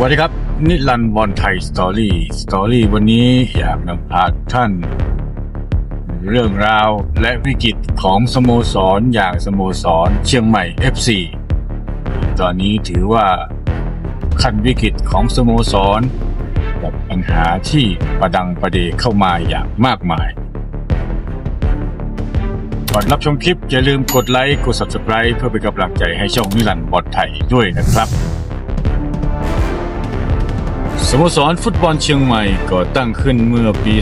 วัสดีครับ นิรันบอลไทยสตอรี่สตอรี่วันนี้อยากนำพาท่าน เรื่องราวและวิกฤตของสโมสรอย่างสโมสรเชียงใหม่ FC ตอนนี้ถือว่าขั้นวิกฤตของสโมสรกับปัญหาที่ประดังประเดเข้ามาอย่างมากมาย ก่อนรับชมคลิปอย่าลืมกดไลค์กด Subscribe เพื่อเป็นกำลังใจให้ช่องนิรันดร์บอลไทยด้วยนะครับ สโมสรฟุตบอลเชียงใหม่ก่อตั้งขึ้นเมื่อปี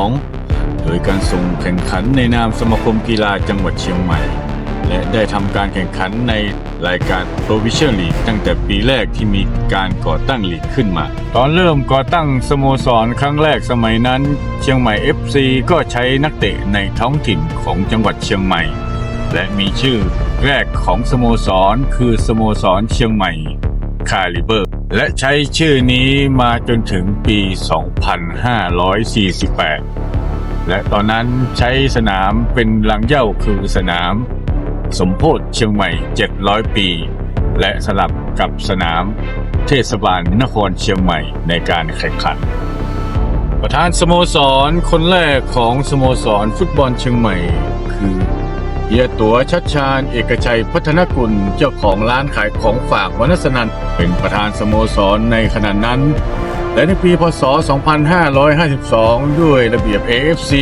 2542 โดยการส่งแข่งขันในนามสมาคมกีฬาจังหวัดเชียงใหม่ และได้ทำการแข่งขันในรายการ Provincial League ตั้งแต่ปีแรกที่มีการก่อตั้งลีกขึ้นมา ตอนเริ่มก่อตั้งสโมสรครั้งแรกสมัยนั้น เชียงใหม่ FC ก็ใช้นักเตะในท้องถิ่นของจังหวัดเชียงใหม่ และมีชื่อแรกของสโมสรคือสโมสรเชียงใหม่คาลิเบอร์ และใช้ชื่อนี้มาจนถึงปี 2548 และตอนนั้นใช้สนามเป็นลังเย้าคือสนาม สมโพธิเชียงใหม่ 700 ปี และสลับกับสนามเทศบาลนครเชียงใหม่ในการแข่งขัน ประธานสโมสรคนแรกของสโมสรฟุตบอลเชียงใหม่คือ เฮียตัวชัดชาญเอกชัยพัฒนกุลเจ้าของร้านขายของฝากวนัสนันเป็นประธานสโมสรในขณะนั้น และในปีพศ 2552 ด้วยระเบียบ AFC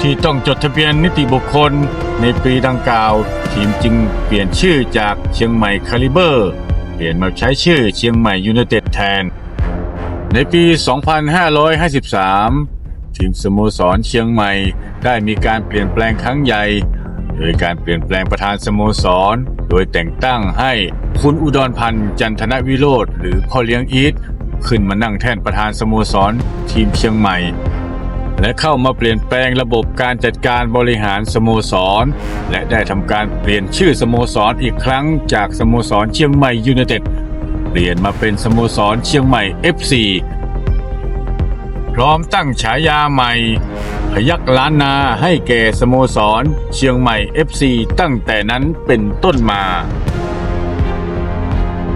ที่ต้องจดทะเบียนนิติบุคคลในปีดังกล่าว ทีมจึงเปลี่ยนชื่อจากเชียงใหม่คาลิเบอร์ เปลี่ยนมาใช้ชื่อเชียงใหม่ยูไนเต็ดแทน ในปี 2553 ทีมสโมสรเชียงใหม่ ได้มีการเปลี่ยนแปลงครั้งใหญ่ โดยการเปลี่ยนแปลงประธานสโมสร โดยแต่งตั้งให้คุณอุดรพันธ์จันทนวิโรธหรือพ่อเลี้ยงอีทขึ้นมานั่งแท่นประธานสโมสร ทีมเชียงใหม่ และเข้ามาเปลี่ยนแปลงระบบการจัดการบริหารสโมสร และได้ทำการเปลี่ยนชื่อสโมสรอีกครั้งจากสโมสรเชียงใหม่ยูไนเต็ดเปลี่ยนมาเป็นสโมสรเชียงใหม่ FC ร้อมตั้งฉายาใหม่ พยักล้านนาให้แก่สโมสร เชียงใหม่ FC ตั้งแต่นั้นเป็นต้นมา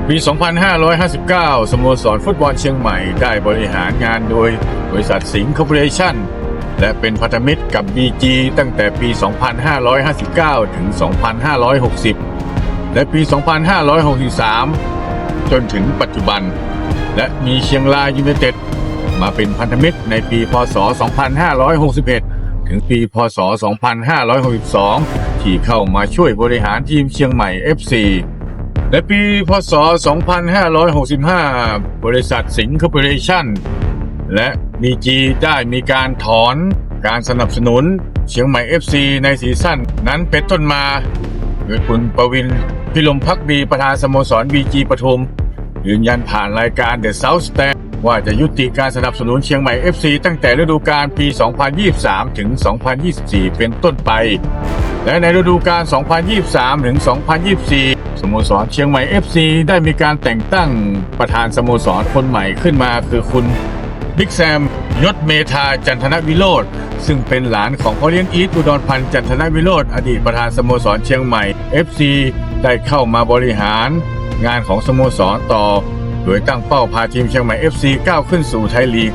ปี 2559 สโมสรฟุตบอลเชียงใหม่ได้บริหารงานโดยบริษัทสิงห์คอร์ปอเรชั่น และเป็นพันธมิตรกับ BG ตั้งแต่ปี 2559 ถึง 2560 และปี 2563 จนถึงปัจจุบัน และมีเชียงรายยูไนเต็ด มาเป็นพันธมิตรในปีพศ 2561 ถึงปีพศ 2562 ที่เข้ามาช่วยบริหารทีมเชียงใหม่ FC และปีพศ 2565 บริษัทสิงห์คอร์ปอเรชั่นและบีจีได้มีการถอนการสนับสนุนเชียงใหม่ FC ในซีซั่นนั้นเป็นต้นมา โดยคุณประวินพิลมพักดีประธานสโมสรบีจีปทุมยืนยันผ่านรายการ The South Stand ว่าจะยุติการสนับสนุนเชียงใหม่ FC ตั้งแต่ฤดูกาลปี 2023 ถึง 2024 เป็นต้นไป และในฤดูกาล 2023 ถึง 2024 สโมสรเชียงใหม่ FC ได้มีการแต่งตั้งประธานสโมสรคนใหม่ขึ้นมาคือคุณบิ๊กแซมยศเมธาจันทนวิโรธซึ่งเป็นหลานของพ่อเลี้ยงอีทอุดรพันธ์จันทนวิโรธอดีตประธานสโมสรเชียงใหม่ FC ได้เข้ามาบริหารงานของสโมสรต่อ โดยตั้งเป้าพาทีมเชียงใหม่ FC ก้าวขึ้นสู่ไทยลีก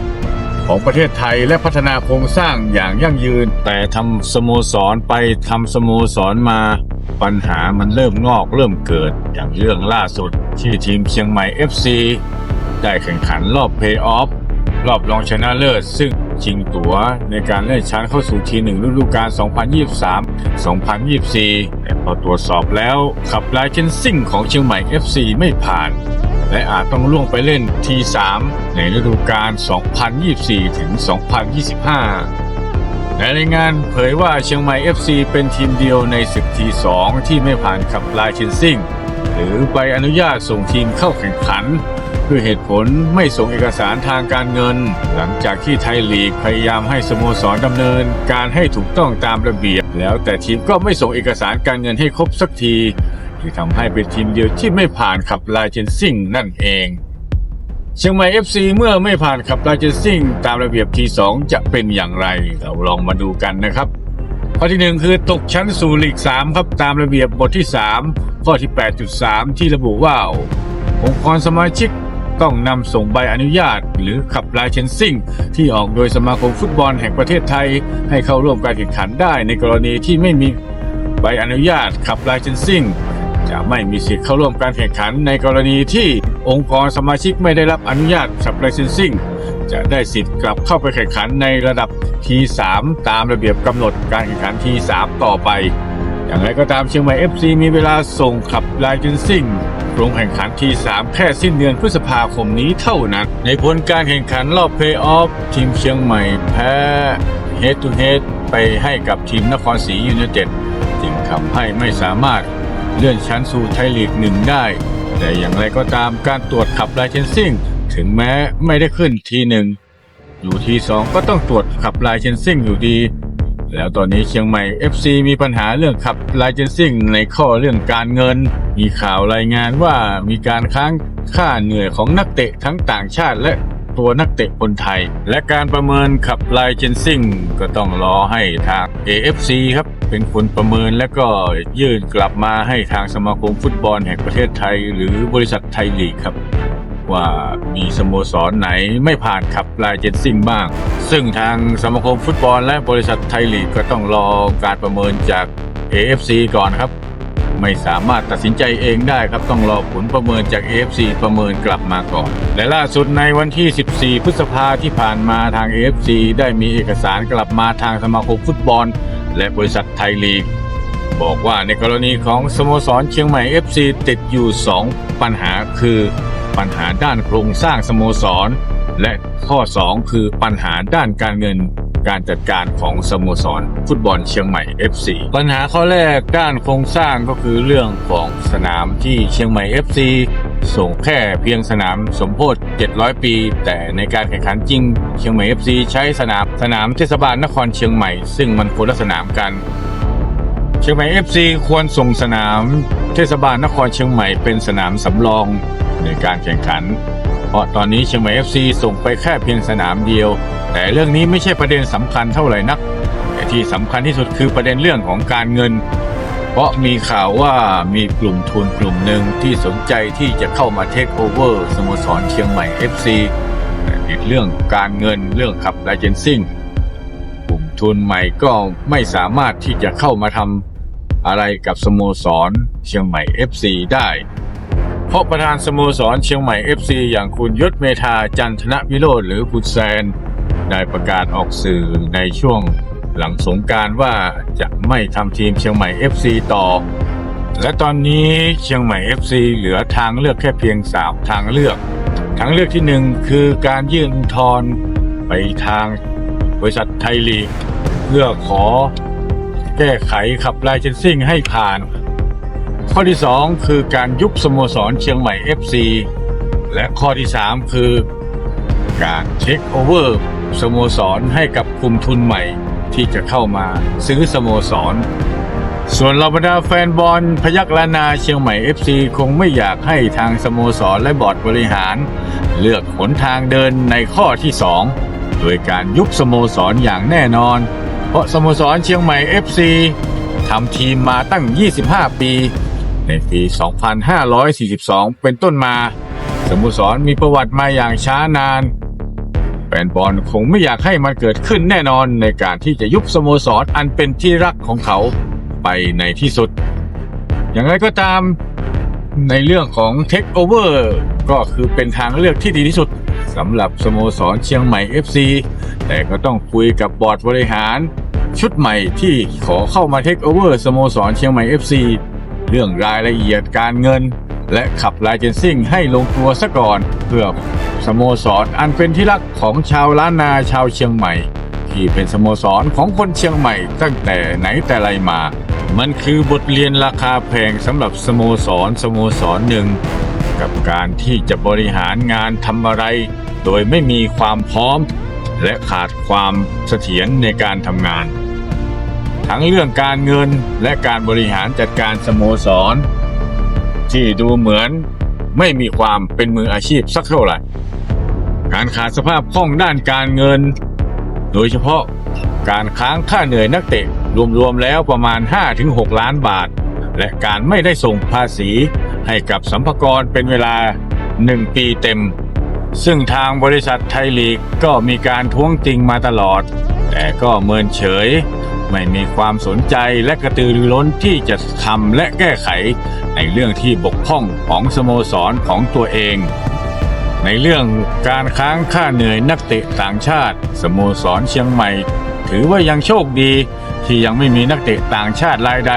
ของประเทศไทยและพัฒนาโครงสร้างอย่างยั่งยืน แต่ทำสโมสรไปทำสโมสรมา ปัญหามันเริ่มงอกเริ่มเกิดอย่างเรื่องล่าสุด ที่ทีมเชียงใหม่ FC ได้แข่งขันรอบเพย์ออฟรอบรองชนะเลิศ ซึ่งชิงตั๋วในการเลื่อนชั้นเข้าสู่ทีหนึ่งฤดูกาล 2023-2024 แต่พอตรวจสอบแล้วขับไลายเชนซิ่งของเชียงใหม่ FC ไม่ผ่าน และอาจต้องล่วงไปเล่นที 3 ในฤดูกาล 2024 ถึง 2025 ในรายงานเผยว่าเชียงใหม่ FC เป็นทีมเดียวในศึกที 2 ที่ไม่ผ่านขับลายเชนซิ่ง หรือใบอนุญาตส่งทีมเข้าแข่งขันด้วยเหตุผลไม่ส่งเอกสารทางการเงิน หลังจากที่ไทยลีกพยายามให้สโมสรดำเนิน การให้ถูกต้องตามระเบียบ แล้วแต่ทีมก็ไม่ส่งเอกสารการเงินให้ครบสักที ที่ทำให้เป็นทีมเดียวที่ไม่ผ่านขับลายเจนซิ่งนั่นเองเชียงใหม่ FC เมื่อไม่ผ่านขับลายเจนซิ่ง ตามระเบียบทีสองจะเป็นอย่างไร เราลองมาดูกันนะครับข้อที่หนึ่งคือตกชั้นสู่ลีก 3 ครับตามระเบียบบทที่ 3 ข้อที่ 8.3 ที่ระบุว่า องค์กรสมาชิกต้องนำส่งใบอนุญาต หรือขับลายเชนซิ่ง ที่ออกโดยสมาคมฟุตบอลแห่งประเทศไทย ให้เข้าร่วมการแข่งขันได้ในกรณีที่ไม่มีใบอนุญาตขับลายเชนซิ่ง จะไม่มีสิทธิ์เข้าร่วมการแข่งขันในกรณีที่องค์กรสมาชิกไม่ได้รับอนุญาตขับไลเชนซิ่งจะได้สิทธิ์กลับเข้าไปแข่งขันในระดับ T3 ตามระเบียบกำหนดการแข่งขัน T3 ต่อไป อย่างไรก็ตามเชียงใหม่ FC มีเวลาส่งขับไลเจนซิ่งลงแข่งขันที3แค่สิ้นเดือนพฤษภาคมนี้เท่านั้น ในผลการแข่งขันรอบเพลย์ออฟทีมเชียงใหม่แพ้เฮดทูเฮดไปให้กับทีมนครศรียูไนเต็ดจึงทำให้ไม่สามารถ เลื่อนชั้นสู่ไทยลีกหนึ่งได้ แต่อย่างไรก็ตามการตรวจขับไลเจนซิ่ง ถึงแม้ไม่ได้ขึ้นทีหนึ่งอยู่ทีสองก็ต้องตรวจขับไลเจนซิ่งอยู่ดี แล้วตอนนี้เชียงใหม่ FC มีปัญหาเรื่องขับไลเจนซิ่งในข้อเรื่องการเงิน มีข่าวรายงานว่ามีการค้างค่าเหนื่อยของนักเตะทั้งต่างชาติและตัวนักเตะคนไทย และการประเมินขับไลเจนซิ่งก็ต้องรอให้ทาง AFC ครับ เป็นคนประเมินและก็ยื่นกลับมาให้ทางสมาคมฟุตบอลแห่งประเทศไทย หรือบริษัทไทยลีกครับ ว่ามีสโมสรไหนไม่ผ่านขับลายเจนซิ่งบ้าง ซึ่งทางสมาคมฟุตบอลและบริษัทไทยลีกก็ต้องรอการประเมินจาก AFC ก่อนครับ ไม่สามารถตัดสินใจเองได้ครับต้องรอผลประเมินจาก AFC ประเมินกลับมาก่อน และล่าสุดในวันที่ 14 พฤษภาที่ผ่านมาทาง AFC ได้มีเอกสารกลับมาทางสมาคมฟุตบอล และบริษัทไทยลีก บอกว่าในกรณีของสโมสรเชียงใหม่ FC ติดอยู่ 2 ปัญหาคือ ปัญหาด้านโครงสร้างสโมสร และข้อ 2 คือปัญหาด้านการเงินการจัดการของสโมสร ฟุตบอลเชียงใหม่ FC ปัญหาข้อแรกด้านโครงสร้างก็คือเรื่องของสนามที่เชียงใหม่ FC ส่งแค่เพียงสนามสมโพธิ700 ปี แต่ในการแข่งขันจริง เชียงใหม่ FC ใช้สนามสนามเทศบาลนครเชียงใหม่ ซึ่งมันคนละสนามกัน เชียงใหม่ FC ควรส่งสนามเทศบาลนครเชียงใหม่เป็นสนามสำรองในการแข่งขัน เพราะตอนนี้เชียงใหม่ FC ส่งไปแค่เพียงสนามเดียว แต่เรื่องนี้ไม่ใช่ประเด็นสำคัญเท่าไหร่นัก แต่ที่สำคัญที่สุดคือประเด็นเรื่องของการเงิน ราะมีข่าวว่ามีกลุ่มทุนกลุ่มหนึ่งที่สนใจที่จะเข้ามาเทคโอเวอร์สโมสรเชียงใหม่ FC แต่ติดเรื่องการเงินเรื่องขับไลเจนซิ่งกลุ่มทุนใหม่ก็ไม่สามารถที่จะเข้ามาทำอะไรกับสโมสรเชียงใหม่ FC ได้ เพราะประธานสโมสรเชียงใหม่ FC อย่างคุณยศเมธาจันทนวิโรธหรือคุณแซนได้ประกาศออกสื่อในช่วง หลังสงการว่าจะไม่ทำทีมเชียงใหม่ FC ต่อ และตอนนี้เชียงใหม่ FC เหลือทางเลือกแค่เพียง3ทางเลือก ทางเลือกที่1คือการยื่นทธรณ์ไปทางบริษัทไทยลีกเพื่อขอแก้ไขขับไลเจนซิ่งให้ผ่าน ข้อที่ 2 คือการยุบสโมสรเชียงใหม่ FC และข้อที่ 3 คือ การเช็คโอเวอร์สโมสรให้กับกลุ่มทุนใหม่ ที่จะเข้ามาซื้อสโมสร ส่วนเราบรรดาแฟนบอลพยักลานนาเชียงใหม่ FC คงไม่อยากให้ทางสโมสรและบอร์ดบริหาร เลือกหนทางเดินในข้อที่ 2 โดยการยุบสโมสรอย่างแน่นอน เพราะสโมสรเชียงใหม่ FC ทำทีมมาตั้ง 25 ปี ในปี 2542 เป็นต้นมา สโมสรมีประวัติมาอย่างช้านาน แฟนบอลคงไม่อยากให้มันเกิดขึ้นแน่นอนในการที่จะยุบสโมสรอันเป็นที่รักของเขาไปในที่สุด อย่างไรก็ตามในเรื่องของ Take Over ก็คือเป็นทางเลือกที่ดีที่สุดสำหรับสโมสรเชียงใหม่ FC แต่ก็ต้องคุยกับบอร์ดบริหาร ชุดใหม่ที่ขอเข้ามา Take Over สโมสรเชียงใหม่ FC เรื่องรายละเอียดการเงิน และขับไลเจนซิ่งให้ลงตัวซะก่อนเพื่อ สโมสรอันเป็นที่รักของชาวล้านนาชาวเชียงใหม่ ที่เป็นสโมสรของคนเชียงใหม่ตั้งแต่ไหนแต่ไรมา มันคือบทเรียนราคาแพงสำหรับสโมสรสโมสรหนึ่ง กับการที่จะบริหารงานทำอะไร โดยไม่มีความพร้อม และขาดความเสถียรในการทำงาน ทั้งเรื่องการเงินและการบริหารจัดการสโมสร ที่ดูเหมือนไม่มีความเป็นมืออาชีพสักเท่าไหร่ การขาดสภาพคล่องด้านการเงิน โดยเฉพาะการค้างค่าเหนื่อยนักเตะรวมๆแล้วประมาณ 5-6 ล้านบาท และการไม่ได้ส่งภาษีให้กับสัมภากรเป็นเวลา 1 ปีเต็ม ซึ่งทางบริษัทไทยลีกก็มีการท้วงติงมาตลอด แต่ก็เมินเฉย ไม่มีความสนใจและกระตือรือร้นที่จะทำและแก้ไขในเรื่องที่บกพร่องของสโมสรของตัวเอง ในเรื่องการค้างค่าเหนื่อยนักเตะต่างชาติ สโมสรเชียงใหม่ ถือว่ายังโชคดี ที่ยังไม่มีนักเตะต่างชาติรายใด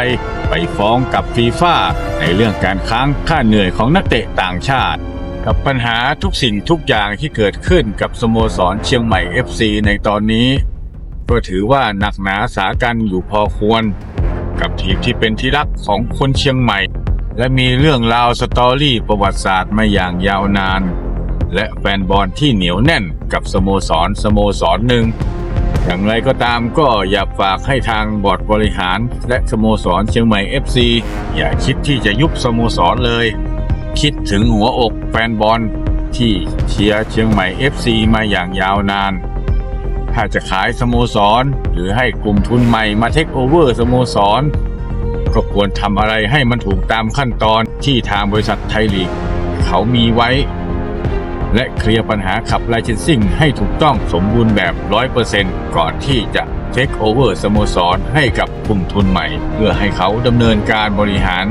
ไปฟ้องกับฟีฟ่าในเรื่องการค้างค่าเหนื่อยของนักเตะต่างชาติ กับปัญหาทุกสิ่งทุกอย่างที่เกิดขึ้นกับสโมสรเชียงใหม่ FC ในตอนนี้ ก็ถือว่าหนักหนาสากันอยู่พอควร กับทีมที่เป็นที่รักของคนเชียงใหม่ และมีเรื่องราวสตอรี่ประวัติศาสตร์มาอย่างยาวนาน และแฟนบอลที่เหนียวแน่นกับสโมสรสโมสรหนึ่ง อย่างไรก็ตามก็อยากฝากให้ทางบอร์ดบริหาร และสโมสรเชียงใหม่ FC อย่าคิดที่จะยุบสโมสรเลย คิดถึงหัวอกแฟนบอลที่เชียร์เชียงใหม่ FC มาอย่างยาวนาน ถ้าจะขายสโมสร หรือให้กลุ่มทุนใหม่มาเทคโอเวอร์สโมสร ก็ควรทำอะไรให้มันถูกตามขั้นตอนที่ทางบริษัทไทยลีก เขามีไว้ และเคลียร์ปัญหาขับไลเซนซิ่งให้ถูกต้องสมบูรณ์แบบ 100%ก่อนที่จะเทคโอเวอร์สโมสรให้กับกลุ่มทุนใหม่ เพื่อให้เขาดำเนินการบริหาร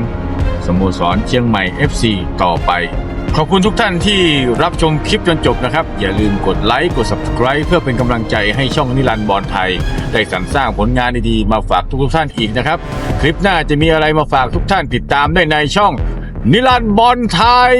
สโมสรเชียงใหม่ FC ต่อไป ขอบคุณทุกท่านที่รับชมคลิปจนจบนะครับ อย่าลืมกดไลค์กด subscribe เพื่อเป็นกำลังใจให้ช่องนิรันดร์บอลไทย ได้สรรสร้างผลงานดีๆ มาฝากทุกท่านอีกนะครับ คลิปหน้าจะมีอะไรมาฝากทุกท่านติดตามได้ในช่องนิรันดร์บอลไทย